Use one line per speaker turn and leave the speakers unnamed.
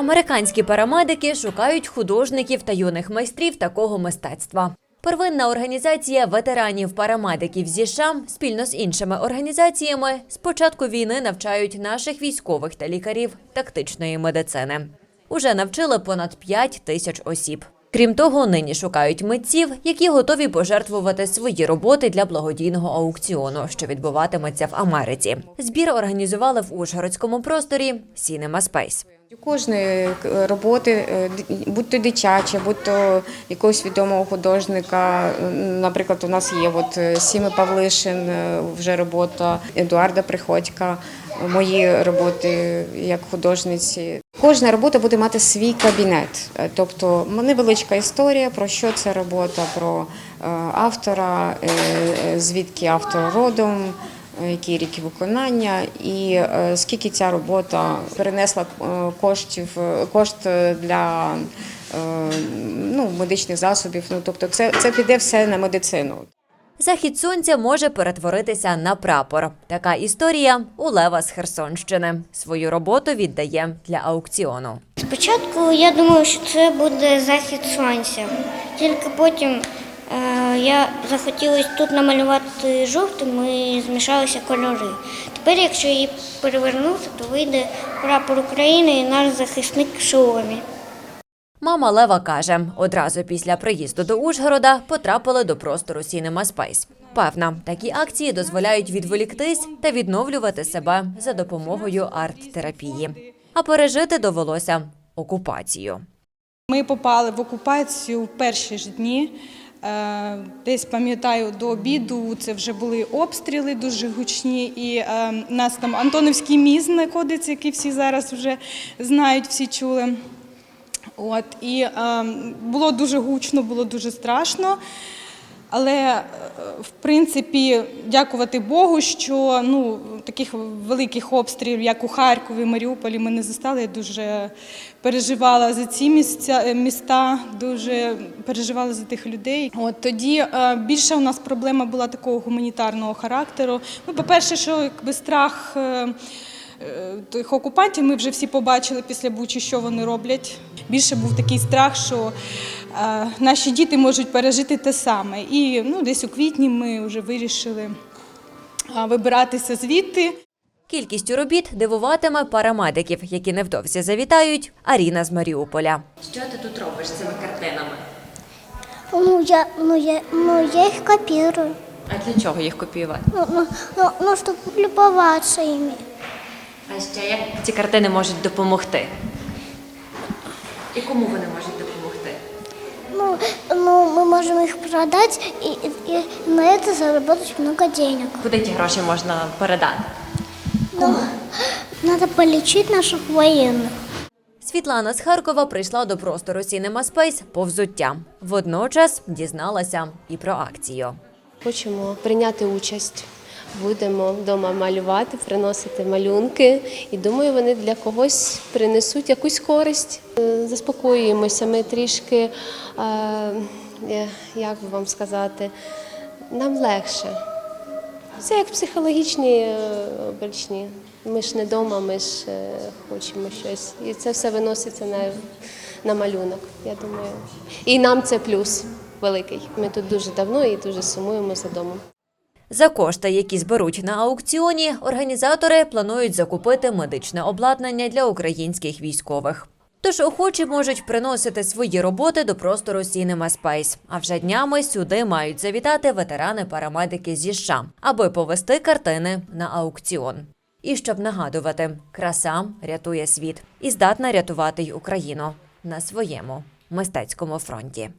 Американські парамедики шукають художників та юних майстрів такого мистецтва. Первинна організація ветеранів парамедиків зі США спільно з іншими організаціями з початку війни навчають наших військових та лікарів тактичної медицини. Уже навчили понад 5 тисяч осіб. Крім того, нині шукають митців, які готові пожертвувати свої роботи для благодійного аукціону, що відбуватиметься в Америці. Збір організували в Ужгородському просторі Cinema Space.
У кожної е, роботи, е, будь то дитяча, будь то якогось відомого художника. Наприклад, у нас є от е, Сіми Павлишин, вже робота Едуарда Приходька, мої роботи як художниці. Кожна робота буде мати свій кабінет, тобто невеличка історія про що це робота, про автора, звідки автор родом. Е, Які ріки виконання, і е, скільки ця робота перенесла е, коштів, кошт для ну, медичних засобів. Ну тобто, це, це піде все на медицину.
Захід сонця може перетворитися на прапор. Така історія у Лева з Херсонщини. Свою роботу віддає для аукціону.
Спочатку я думав, що це буде захід сонця. Тільки потім я захотілося тут намалювати жовтим і змішалися кольори. Тепер, якщо її перевернути, то вийде прапор України і наш захисник в шоломі.
Мама Лева каже, одразу після приїзду до Ужгорода потрапили до простору Cinema Space. Певна, такі акції дозволяють відволіктись та відновлювати себе за допомогою арт-терапії. А пережити довелося окупацію.
Ми попали в окупацію в перші ж дні. Е, Десь пам'ятаю до обіду це вже були обстріли дуже гучні. І е, нас там Антоновський міст знаходиться, який всі зараз вже знають, всі чули. От і е, було дуже гучно, було дуже страшно. Але е, в принципі, дякувати Богу, що ну таких великих обстрілів, як у Харкові, Маріуполі, ми не застали. Я дуже переживала за ці місця, е, міста, дуже переживала за тих людей. От тоді е, більше у нас проблема була такого гуманітарного характеру. Ну, по-перше, що якби страх. Тих окупантів ми вже всі побачили після Бучі, що вони роблять. Більше був такий страх, що наші діти можуть пережити те саме. І ну, десь у квітні ми вже вирішили вибиратися звідти.
Кількістю робіт дивуватиме парамедиків, які невдовзі завітають. Аріна з Маріуполя. Що ти тут робиш з цими картинами?
Ну, я, ну, я, ну, я их копирую.
А для чого їх копіювати?
Ну, ну, ну, ну чтобы любоваться ими.
А ще як ці картини можуть допомогти? І кому вони можуть?
Ну, ну, мы можем их продать и, и, и на это заработать много денег.
Куди ті гроші можна передати?
Ну, надо полечить наших военных.
Світлана з Харкова прийшла до простору Cinema Space по взуття. Водночас дізналася і про акцію.
Хочемо прийняти участь. Будемо вдома малювати, приносити малюнки. І думаю, вони для когось принесуть якусь користь. Е, Заспокоюємося ми трішки, е, е, як би вам сказати, нам легше. Це як психологічні обрічні. Ми ж не вдома, ми ж хочемо щось. І це все виноситься на, на малюнок, я думаю. І нам це плюс великий. Ми тут дуже давно і дуже сумуємо за домом.
За кошти, які зберуть на аукціоні, організатори планують закупити медичне обладнання для українських військових. Тож охочі можуть приносити свої роботи до простору Cinema Space. А вже днями сюди мають завітати ветерани-парамедики зі США, аби повести картини на аукціон. І щоб нагадувати, краса рятує світ і здатна рятувати й Україну на своєму мистецькому фронті.